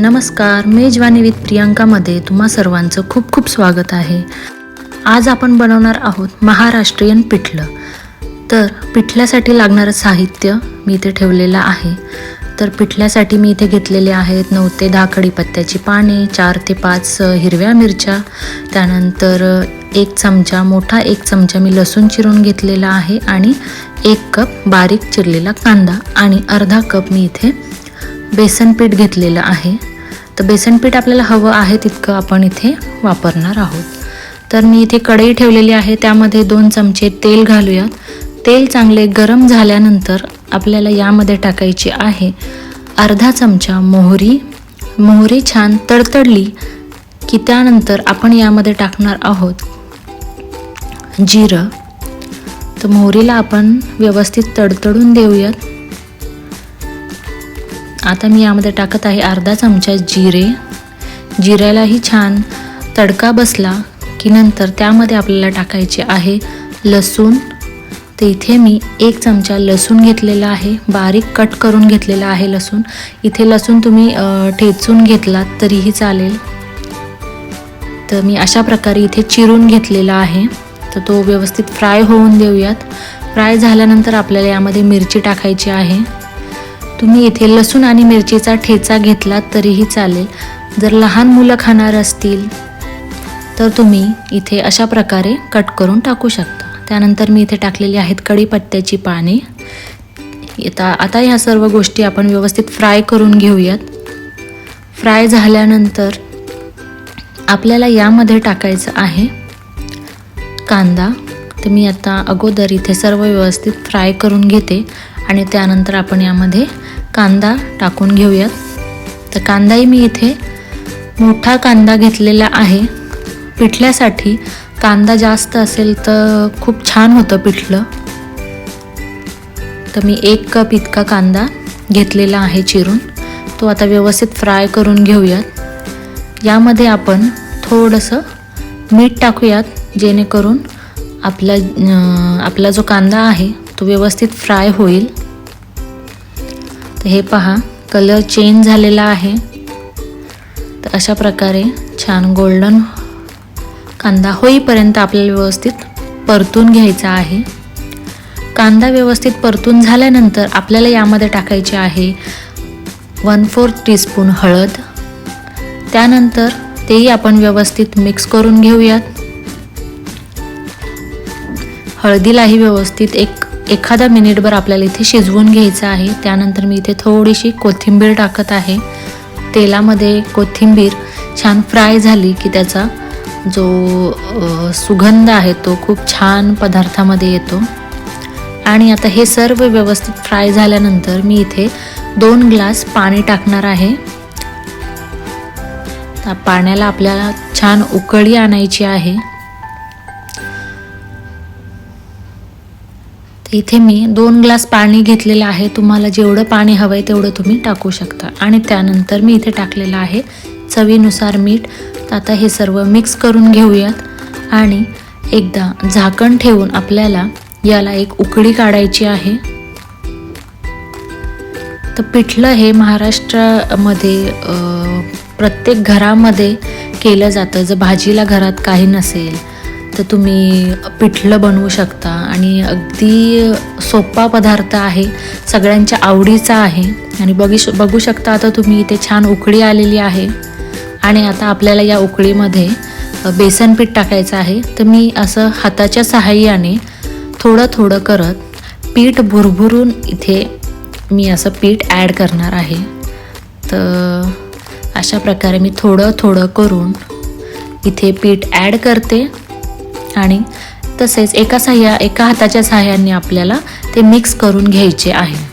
नमस्कार मेजवानी विथ प्रियांकामध्ये तुम्हा सर्वांचं खूप खूप स्वागत आहे. आज आपण बनवणार आहोत महाराष्ट्रीयन पिठलं. तर पिठल्यासाठी लागणारं साहित्य मी इथे ठेवलेलं आहे. तर पिठल्यासाठी मी इथे घेतलेले आहेत नऊ ते दहा कढीपत्त्याची पाने चार ते पाच हिरव्या मिरच्या त्यानंतर एक चमचा मोठा एक चमचा मी लसूण चिरून घेतलेला आहे आणि एक कप बारीक चिरलेला कांदा आणि अर्धा कप मी इथे बेसन पीठ घेतलेलं आहे. तर बेसन पीठ आपल्याला हवं आहे तितकं आपण इथे वापरणार आहोत. तर मी इथे कढई ठेवलेली आहे त्यामध्ये दोन चमचे तेल घालूयात. तेल चांगले गरम झाल्यानंतर आपल्याला यामध्ये टाकायची आहे अर्धा चमचा मोहरी. मोहरी छान तडतडली की त्यानंतर आपण यामध्ये टाकणार आहोत जिरं. तर मोहरीला आपण व्यवस्थित तडतडून देऊयात. आता मी यामध्ये टाकत आहे अर्धा चमचा जिरे. जिऱ्यालाही छान तडका बसला की नंतर त्यामध्ये आपल्याला टाकायचे आहे लसूण. तर इथे मी एक चमचा लसूण घेतलेला आहे. बारीक कट करून घेतलेला आहे लसूण. इथे लसूण तुम्ही ठेचून घेतलात तरीही चालेल. तर मी अशा प्रकारे इथे चिरून घेतलेला आहे. तर तो व्यवस्थित फ्राय होऊन देऊयात. फ्राय झाल्यानंतर आपल्याला यामध्ये मिरची टाकायची आहे. तुम्ही इथे लसूण आणि मिरचीचा ठेचा घेतलात तरीही चालेल. जर लहान मुलं खाणार असतील तर तुम्ही इथे अशा प्रकारे कट करून टाकू शकता. त्यानंतर मी इथे टाकलेली आहेत कढीपत्त्याची पाने. येता आता ह्या सर्व गोष्टी आपण व्यवस्थित फ्राय करून घेऊयात. फ्राय झाल्यानंतर आपल्याला यामध्ये टाकायचं आहे कांदा. तर मी आता अगोदर इथे सर्व व्यवस्थित फ्राय करून घेते आणि त्यानंतर आपण यामध्ये कांदा टाकून घेऊयात. तर कांदाही मी इथे मोठा कांदा घेतलेला आहे. पिठल्यासाठी कांदा जास्त असेल तर खूप छान होतं पिठलं. तर मी एक कप इतका कांदा घेतलेला आहे चिरून. तो आता व्यवस्थित फ्राय करून घेऊयात. यामध्ये आपण थोडंसं मीठ टाकूयात जेणेकरून आपला आपला जो कांदा आहे तो व्यवस्थित फ्राय होईल. तर हे पहा कलर चेंज झालेला आहे. तर अशा प्रकारे छान गोल्डन कांदा होईपर्यंत आपल्याला व्यवस्थित परतून घ्यायचा आहे. कांदा व्यवस्थित परतून झाल्यानंतर आपल्याला यामध्ये टाकायचे आहे वन फोर्थ टीस्पून हळद. त्यानंतर तेही आपण व्यवस्थित मिक्स करून घेऊयात. हळदीलाही व्यवस्थित एक एखादा मिनिटभर आपल्याला इथे शिजवून घ्यायचं आहे. त्यानंतर मी इथे थोडीशी कोथिंबीर टाकत आहे. तेलामध्ये कोथिंबीर छान फ्राय झाली की त्याचा जो सुगंध आहे तो खूप छान पदार्थामध्ये येतो. आणि आता हे सर्व व्यवस्थित फ्राय झाल्यानंतर मी इथे दोन ग्लास पाणी टाकणार आहे. त्या पाण्याला आपल्याला छान उकळी आणायची आहे. इथे मी दोन ग्लास पाणी घेतलेलं आहे. तुम्हाला जेवढं पाणी हवं आहे तेवढं तुम्ही टाकू शकता. आणि त्यानंतर मी इथे टाकलेलं आहे चवीनुसार मीठ. तर आता हे सर्व मिक्स करून घेऊयात. आणि एकदा झाकण ठेवून आपल्याला याला एक उकळी काढायची आहे. तर पिठलं हे महाराष्ट्रामध्ये प्रत्येक घरामध्ये केलं जातं. जर भाजीला घरात काही नसेल तर तुम्ही पिठलं बनवू शकता आणि अगदी सोपा पदार्थ आहे सगळ्यांच्या आवडीचा आहे. आणि बघी बघू शकता आता तुम्ही इथे छान उकळी आलेली आहे. आणि आता आपल्याला या उकळीमध्ये बेसन पीठ टाकायचं आहे. तर मी असं हाताच्या सहाय्याने थोडं थोडं करत पीठ भुरभुरून इथे मी असं पीठ ॲड करणार आहे. तर अशा प्रकारे मी थोडं थोडं करून इथे पीठ ॲड करते. आणि तसेच एका साह्या एका हाताच्या सहाय्याने आपल्याला ते मिक्स करून घ्यायचे आहे.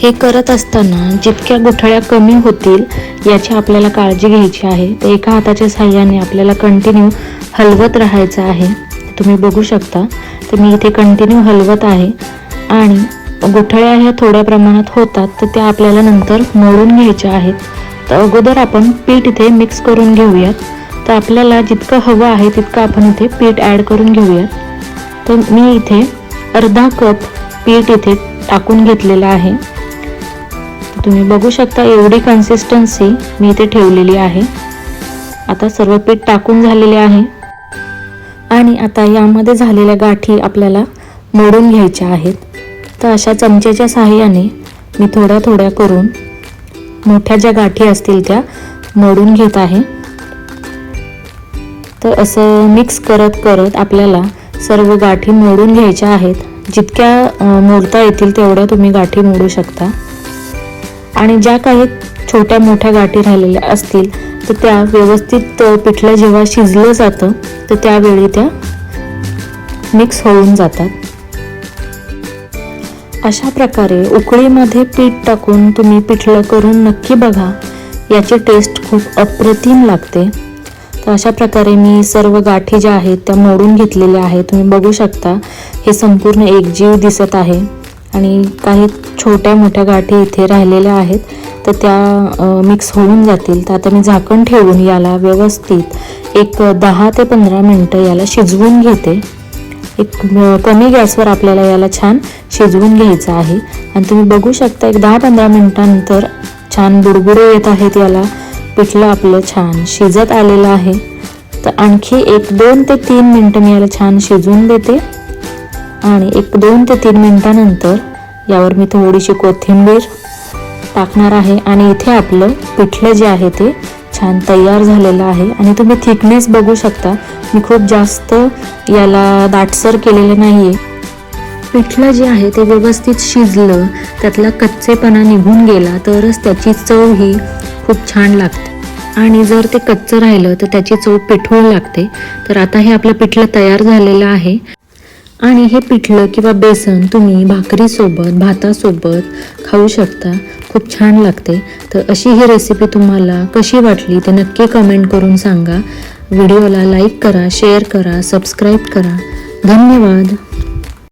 हे करत असताना जितक्या गुठळ्या कमी होतील याची आपल्याला काळजी घ्यायची आहे. तर एका हाताच्या साह्याने आपल्याला कंटिन्यू हलवत राहायचं आहे. तुम्ही बघू शकता तर मी इथे कंटिन्यू हलवत आहे. आणि गुठळ्या ह्या थोड्या प्रमाणात होतात तर त्या आपल्याला नंतर मोडून घ्यायच्या आहेत. तर अगोदर आपण पीठ इथे मिक्स करून घेऊयात. तर आपल्याला जितकं हवं आहे तितकं आपण इथे पीठ ॲड करून घेऊयात. तर मी इथे अर्धा कप पीठ इथे टाकून घेतलेलं आहे. तुम्ही बघू शकता एवढी कन्सिस्टन्सी मी इथे ठेवलेली आहे. आता सर्व पीठ टाकून झालेले आहे. आणि आता यामध्ये झालेल्या गाठी आपल्याला मोडून घ्यायच्या आहेत. तर अशा चमच्याच्या साहाय्याने मी थोड्या थोड्या करून मोठ्या ज्या गाठी असतील त्या मोडून घेत आहे. तर असं मिक्स करत करत आपल्याला सर्व गाठी मोडून घ्यायच्या आहेत. जितक्या मोडता येतील तेवढ्या तुम्ही गाठी मोडू शकता. आणि ज्या काही छोट्या मोठ्या गाठी राहिलेल्या असतील तर त्या व्यवस्थित पिठलं जेव्हा शिजलं जातं तर त्यावेळी त्या मिक्स होऊन जातात. अशा प्रकारे उकळीमध्ये पीठ टाकून तुम्ही पिठलं करून नक्की बघा. याची टेस्ट खूप अप्रतिम लागते. तर अशा प्रकारे मी सर्व गाठी ज्या आहेत त्या मोडून घेतलेल्या आहेत. तुम्ही बघू शकता हे संपूर्ण एकजीव दिसत आहे. आणि काही छोट्या मोठ्या गाठी इथे राहिलेल्या आहेत. तर त्या मिक्स होऊन जातील. तर आता मी झाकण ठेवून याला व्यवस्थित एक दहा ते पंधरा मिनटं याला शिजवून घेते. एक कमी गॅसवर आपल्याला याला छान शिजवून घ्यायचं आहे. आणि तुम्ही बघू शकता एक दहा पंधरा मिनटानंतर छान बुडबुडे येत आहेत याला. पिठलं आपलं छान शिजत आलेलं आहे. तर आणखी एक दोन ते तीन मिनटं मी याला छान शिजवून देते. आणि एक दोन ते तीन मिनटानंतर यावर मी थोडीशी कोथिंबीर टाकणार आहे. आणि इथे आपलं पिठलं जे आहे ते छान तयार झालेलं आहे. आणि तुम्ही थिकनेस बघू शकता. मी खूप जास्त याला दाटसर केलेलं नाही आहे पिठलं जे आहे ते व्यवस्थित शिजलं त्यातला कच्चेपणा निघून गेला तरच त्याची चव ही खूप छान लागते. आणि जर ते कच्चं राहिलं तर त्याची चव पिठूळ लागते. तर आता हे आपलं पिठलं तयार झालेलं आहे. आणि हे पिठलं किंवा बेसन तुम्ही भाकरीसोबत भातासोबत खाऊ शकता. खूप छान लागते. तर अशी ही रेसिपी तुम्हाला कशी वाटली ते नक्की कमेंट करून सांगा. व्हिडिओला लाईक करा शेअर करा सबस्क्राईब करा. धन्यवाद.